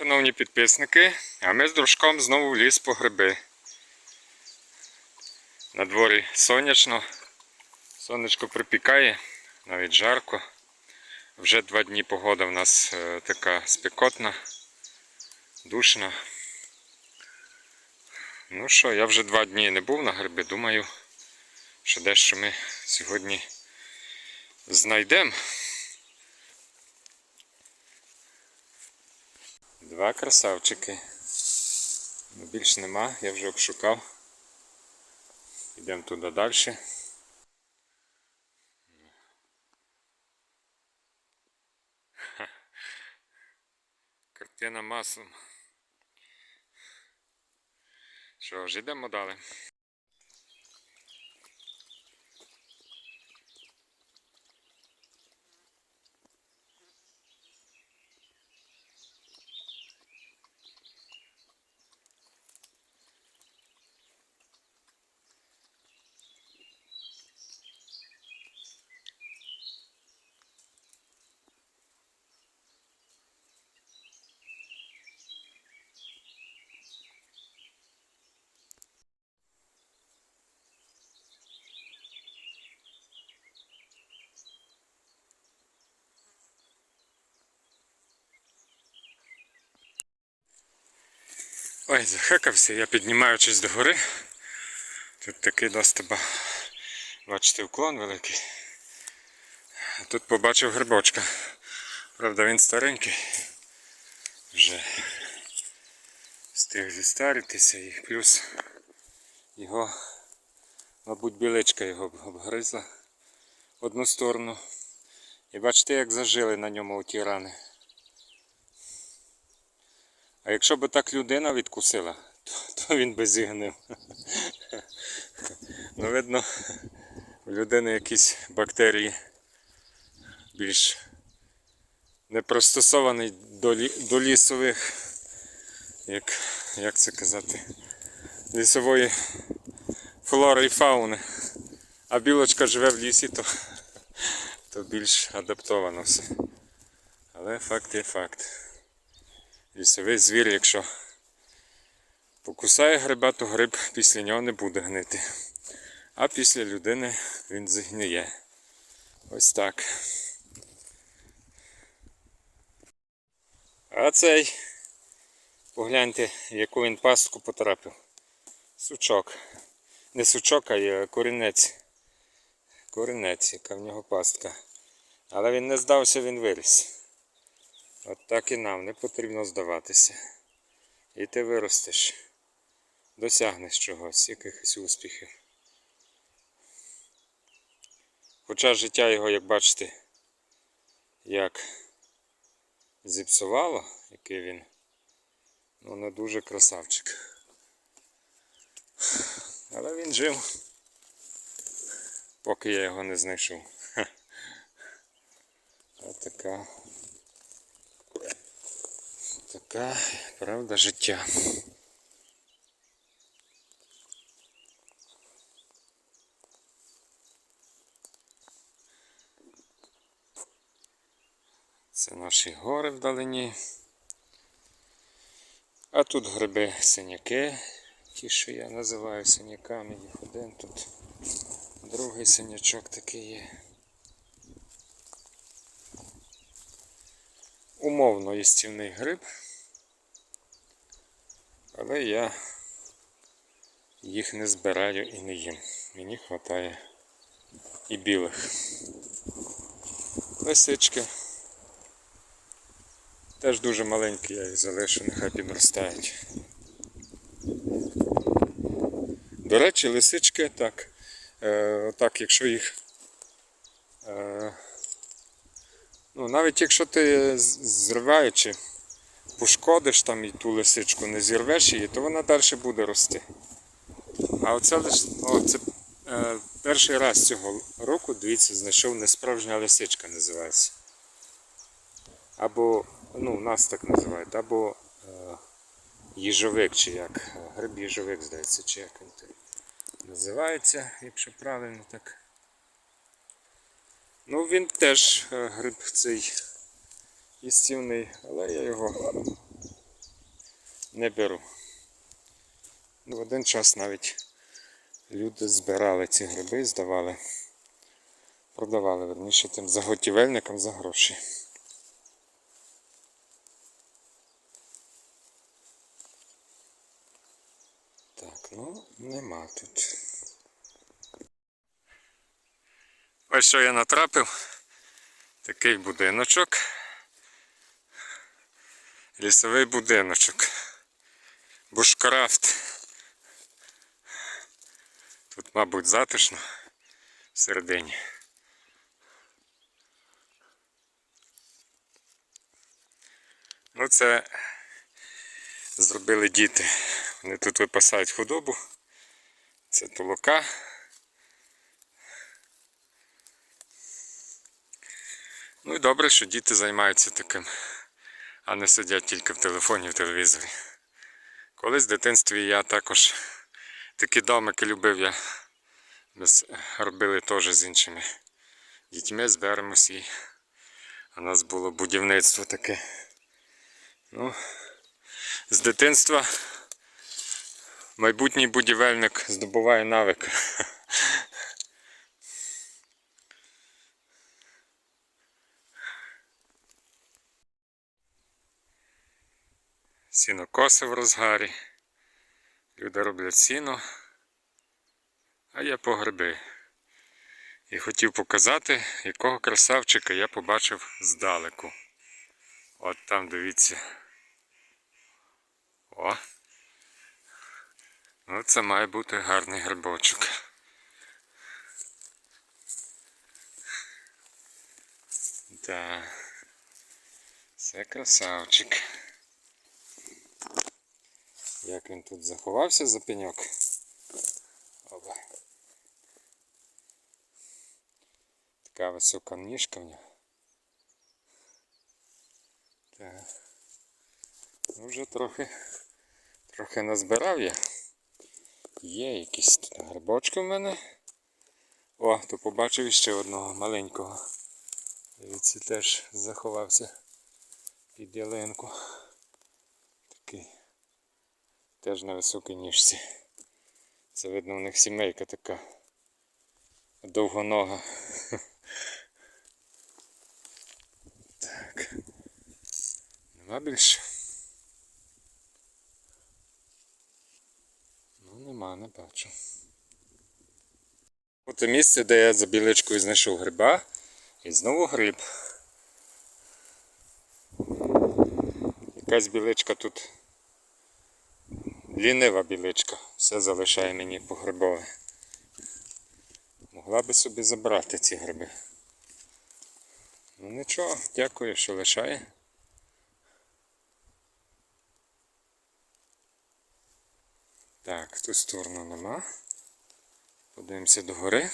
Шановні підписники, а ми з дружком знову в ліс по гриби. На дворі сонячно, сонечко припікає, навіть жарко. Вже два дні погода в нас е, така спекотна, душна. Ну що, я вже два дні не був на гриби, думаю, що дещо ми сьогодні знайдемо. Два красавчики. Ну, Більш нема, я вже обшукав. Йдемо туди далі. Картина маслом. Що ж, йдемо далі. Ой, захекався, я піднімаючись до гори. Тут такий досить, ба- бачите, уклон великий. Тут побачив грибочка. Правда, він старенький. Вже встиг зістаритися і плюс його, мабуть, біличка його обгризла в одну сторону. І бачите, як зажили на ньому ті рани. А якщо б так людина відкусила, то, то він би зігнив. Ну, видно, у людини якісь бактерії більш не пристосований до, лі, до лісових, як, як це казати, лісової флори і фауни. А білочка живе в лісі, то, то більш адаптовано все. Але факт є факт. Лісовий звір, якщо покусає гриба, то гриб після нього не буде гнити. А після людини він згниє. Ось так. А цей, погляньте, яку він пастку потрапив. Сучок. Не сучок, а корінець. Корінець, яка в нього пастка. Але він не здався, він виріс. От так і нам не потрібно здаватися. І ти виростеш, досягнеш чогось, якихось успіхів. Хоча життя його, як бачите, як зіпсувало, який він, ну не дуже красавчик. Але він жив, поки я його не знайшов. Ось така. Така правда життя. Це наші гори вдалині. А тут гриби синяки, ті, що я називаю синяками, їх один тут. Другий синячок такий є. Умовно їстівний гриб. Але я їх не збираю і не їм. Мені вистачає і білих. Лисички. Теж дуже маленькі, я їх залишу, нехай підростають. До речі, лисички так. Е, так, якщо їх. Е, ну, навіть якщо ти зриваючи пошкодиш там і ту лисичку, не зірвеш її, то вона далі буде рости. А оце лиш, о, це е, перший раз цього року, дивіться, знайшов несправжня лисичка називається. Або, ну, нас так називають, або е, їжовик, чи як. Гриб їжовик, здається, чи як він називається, якщо правильно так. Ну, він теж е, гриб цей їстівний, але я його не беру. Ну, в один час навіть люди збирали ці гриби здавали. Продавали, верніше, тим заготівельникам за гроші. Так, ну нема тут. Ось що я натрапив. Такий будиночок. Лісовий будиночок. Бушкрафт. Тут, мабуть, затишно всередині. Ну, це зробили діти. Вони тут випасають худобу. Це толока. Ну і добре, що діти займаються таким, а не сидять тільки в телефоні, в телевізорі. Колись в дитинстві я також такі домики любив я. Ми робили теж з іншими дітьми, зберемось і у нас було будівництво таке. Ну, з дитинства майбутній будівельник здобуває навик. Сінокоси в розгарі. Люди роблять сіно, а я по гриби. І хотів показати, якого красавчика я побачив здалеку. От там дивіться. О! Ну, це має бути гарний грибочок. Да. Це красавчик. Як він тут заховався за пеньок. Опа. Така висока ніжка в нього. Так. Ну, вже трохи, трохи назбирав я. Є якісь тут грибочки в мене. О, то побачив іще одного маленького. Дивіться, теж заховався під ялинку. Такий. Теж на високій ніжці. Це видно у них сімейка така довгонога. Так. Нема більше? Ну, нема, не бачу. І місце, де я за біличкою знайшов гриба. І знову гриб. Якась біличка тут. Лінива біличка. Все залишає мені погрибове. Могла би собі забрати ці гриби. Ну нічого, дякую, що лишає. Так, ту сторону нема. Подивимося догори.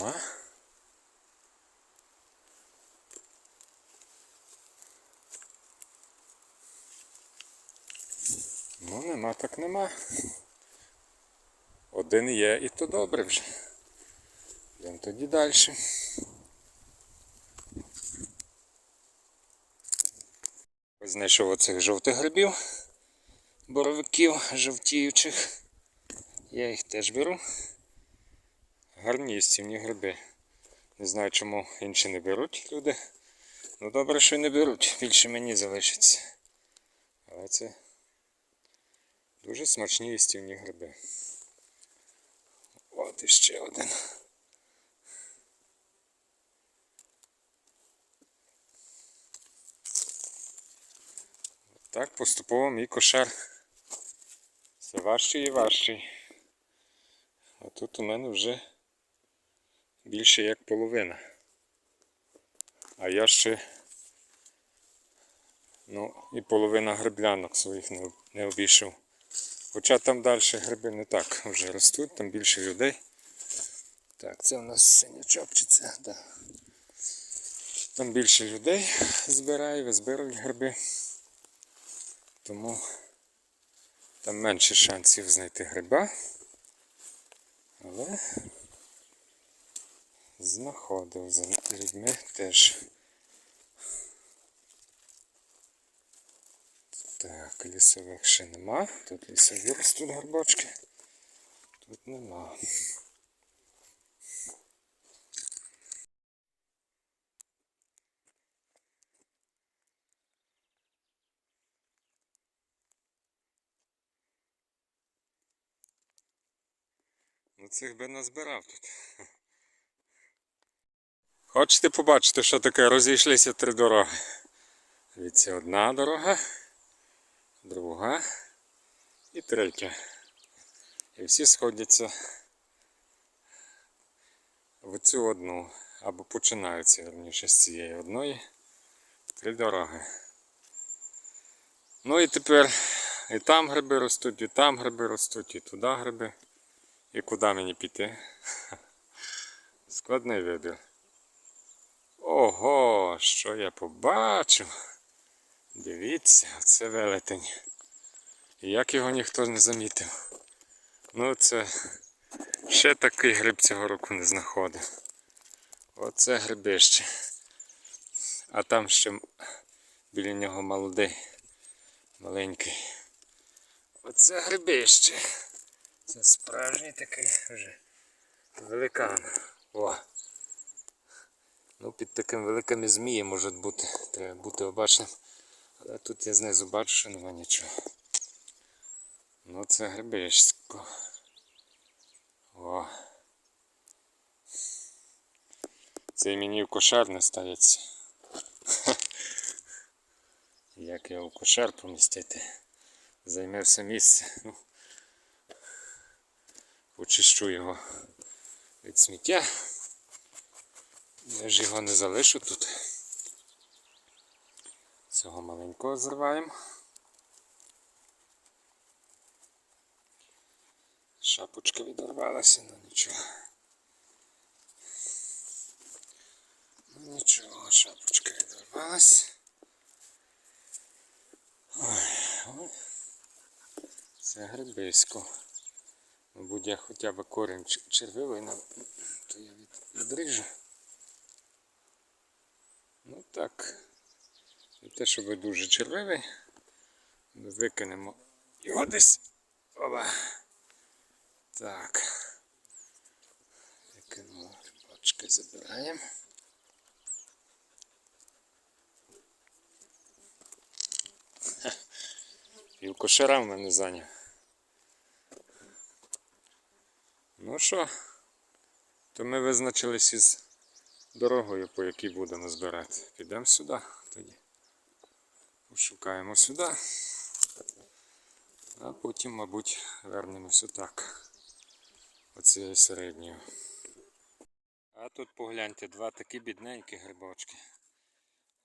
Нема. Ну, нема, так нема. Один є і то добре вже. Йдемо тоді далі. Ось знайшов оцих жовтих грибів, боровиків жовтіючих. Я їх теж беру. Гарні їстівні гриби. Не знаю, чому інші не беруть люди. Ну добре, що й не беруть. Більше мені залишиться. Але це дуже смачні їстівні гриби. От іще один. Так поступово мій кошар все важчий і важчий. А тут у мене вже більше як половина. А я ще ну і половина гриблянок своїх не, обійшов. Хоча там далі гриби не так вже ростуть, там більше людей. Так, це у нас синячок чи це, да. Там більше людей збирає, визбирають гриби. тому там менше шансів знайти гриба. Але знаходив за людьми теж. Так, лісових ще нема. Тут лісові ростуть горбочки. Тут нема. Ну цих би назбирав тут. Хочете побачити, що таке розійшлися три дороги? Дивіться, одна дорога, друга і третя. І всі сходяться в цю одну. Або починаються верніше з цієї одної. Три дороги. Ну і тепер і там гриби ростуть, і там гриби ростуть, і туди гриби. І куди мені піти? Складний вибір. Ого, що я побачив. Дивіться, це велетень. Як його ніхто не замітив. Ну це ще такий гриб цього року не знаходив. Оце грибище. А там ще біля нього молодий, маленький. Оце грибище. Це справжній такий вже великан. О. Ну, під таким великими змії може бути. Треба бути обачним. Але тут я знизу бачу, що нема нічого. Ну це грибисько. О. Це мені в кошар не ставиться. Як його в кошар помістити? Займе все місце. Ну, почищу його від сміття. Я ж його не залишу тут. Цього маленького зриваємо. Шапочка відорвалася, ну нічого. Ну нічого, шапочка відорвалась. Ой, ой. Це грибисько. Мабуть, я хоча б корінь червивий, то я від, відріжу. Ну так. Не те, щоб дуже червивий. Викинемо його десь. Оба. Так. Викинули бачки, забираємо. Ха. Пів в мене зайняв. Ну що, то ми визначились із дорогою, по якій будемо збирати. Підемо сюди тоді. Пошукаємо сюди. А потім, мабуть, вернемося так. Оцією середньою. А тут погляньте, два такі бідненькі грибочки.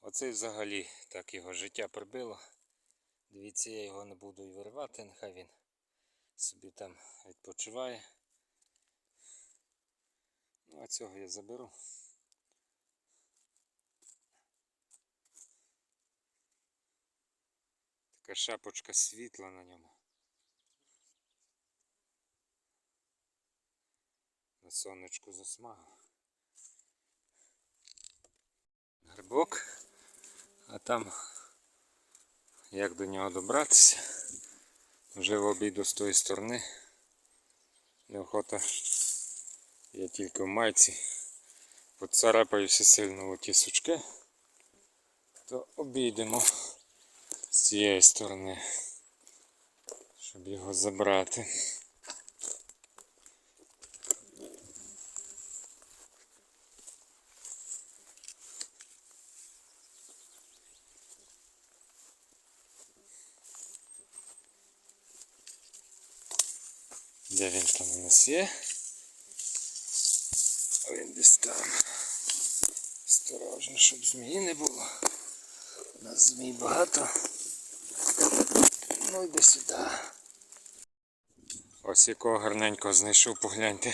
Оцей взагалі так його життя прибило. Дивіться, я його не буду і виривати, нехай він собі там відпочиває. Ну, а цього я заберу. Така шапочка світла на ньому. На сонечку засмага. Грибок, а там як до нього добратися. Вже в обіду з тої сторони. Неохота. Я тільки в майці. Поцарапаюся сильно у ті сучки. То обійдемо з цієї сторони, щоб його забрати. Де він там у нас є? Він десь там. Осторожно, щоб змії не було. У нас змій багато. Ну йди сюди. Ось якого гарненького знайшов, погляньте.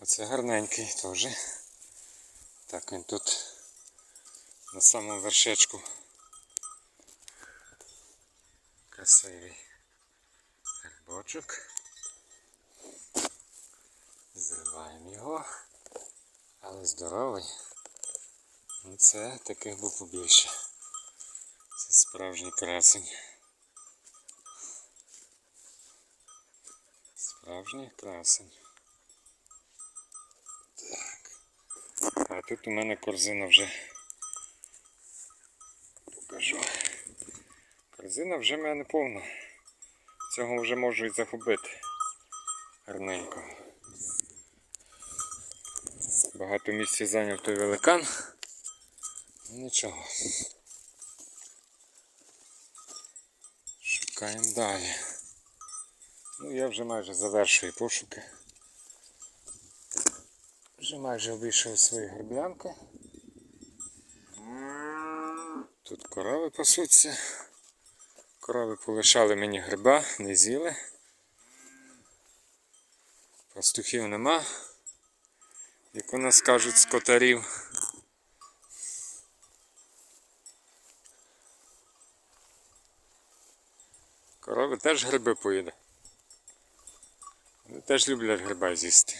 Оце гарненький теж. Так він тут на самому вершечку красивий грибочок. Зриваємо його, але здоровий. Ну, Це таких був побільше. Це справжній красень. Справжній красень. Так. А тут у мене корзина вже покажу. Корзина вже в мене повна. Цього вже можу і загубити. Гарненько. Багато місця зайняв той великан. Нічого. Шукаємо далі. Ну, я вже майже завершую пошуки. Вже майже обійшов свої гриблянки. Тут корови пасуться. Корови полишали мені гриба, не з'їли. Пастухів нема. Як у нас кажуть, скотарів. Корови теж гриби поїде. Вони теж люблять гриба з'їсти.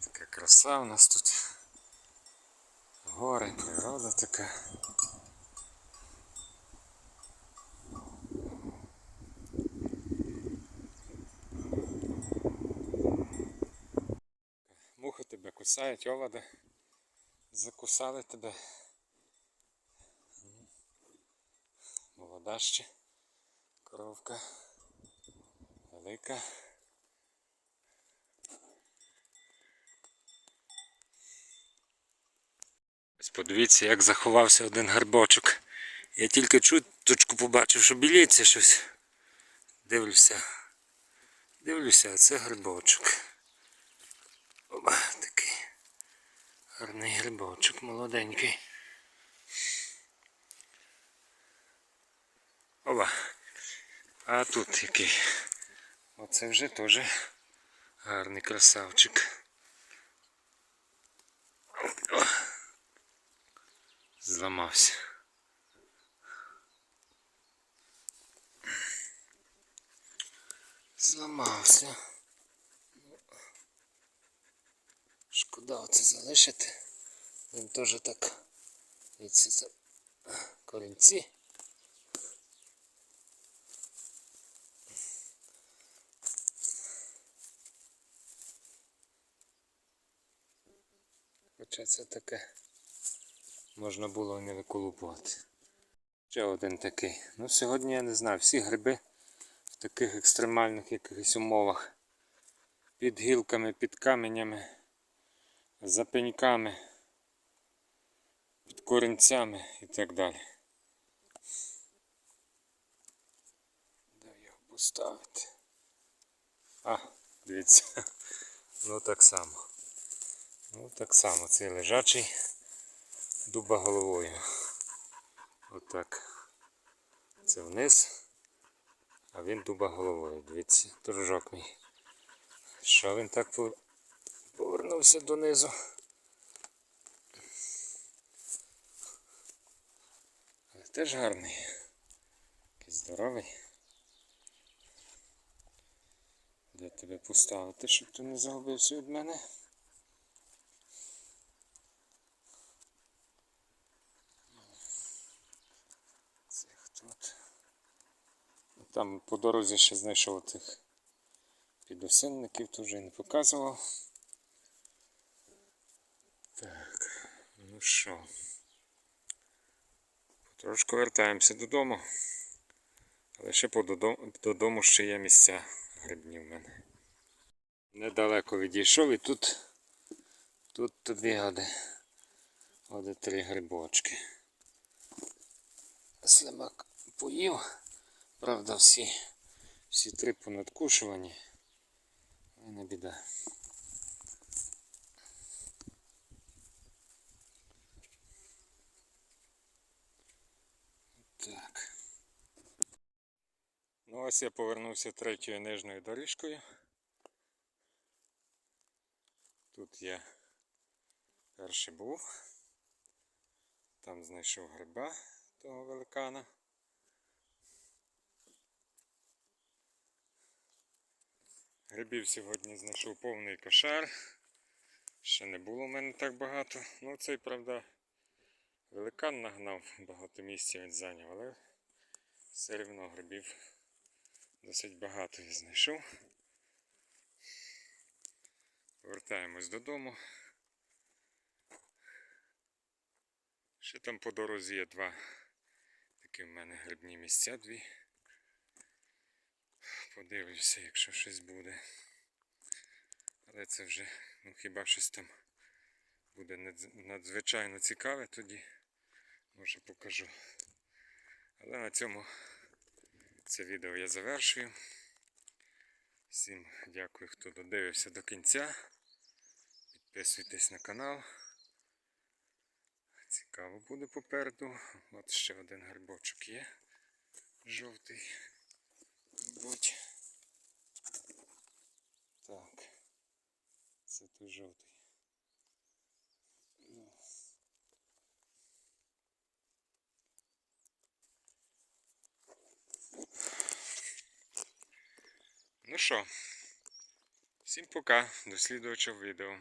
Така краса у нас тут. Гори, природа така. Мухи тебе кусають, оводи. Закусали тебе. Ще. Коровка. Велика. Ось подивіться, як заховався один гарбочок. Я тільки чуточку побачив, що біліється щось. Дивлюся. Дивлюся, а це грибочок. Оба, такий гарний грибочок, молоденький. Оба. А тут який. Оце вже теж гарний красавчик. Зламався. Зламався. Шкода оце залишити. Він теж так. Корінці. Хоча це таке можна було не виколупувати. Ще один такий. Ну сьогодні я не знаю, всі гриби в таких екстремальних якихось умовах. Під гілками, під каменями, за пеньками, під корінцями і так далі. Де його поставити? А, дивіться. Ну так само. Ну так само, цей лежачий дуба головою. Отак. Це вниз, а він дуба головою. Дивіться, дружок мій. Що він так повернувся донизу? Але теж гарний. Якийсь здоровий. Де тебе поставити, щоб ти не загубився від мене? Цих тут. Там по дорозі ще знайшов цих підосинників, то вже не показував. Так, ну що. Потрошку вертаємося додому. Але ще по додому, додому ще є місця грибні в мене. Недалеко відійшов і тут, тут тобі гади. Оде три грибочки. Слимак поїв. Правда, всі, всі три понадкушувані. Але не біда. Так. Ну ось я повернувся третьою нижньою доріжкою. Тут я перший був. Там знайшов гриба того великана. Грибів сьогодні знайшов повний кошар. Ще не було в мене так багато. Ну цей, правда, великан нагнав, багато місця він зайняв, але все рівно грибів досить багато я знайшов. Повертаємось додому. Ще там по дорозі є два такі в мене грибні місця дві. Подивлюся, якщо щось буде. Але це вже, ну хіба щось там буде надзвичайно цікаве, тоді може покажу. Але на цьому це відео я завершую. Всім дякую, хто додивився до кінця. Підписуйтесь на канал. Цікаво буде попереду. От ще один грибочок є. Жовтий. Будь. Так. Це той жовтий. Ну. Що, всім пока, до слідуючого відео.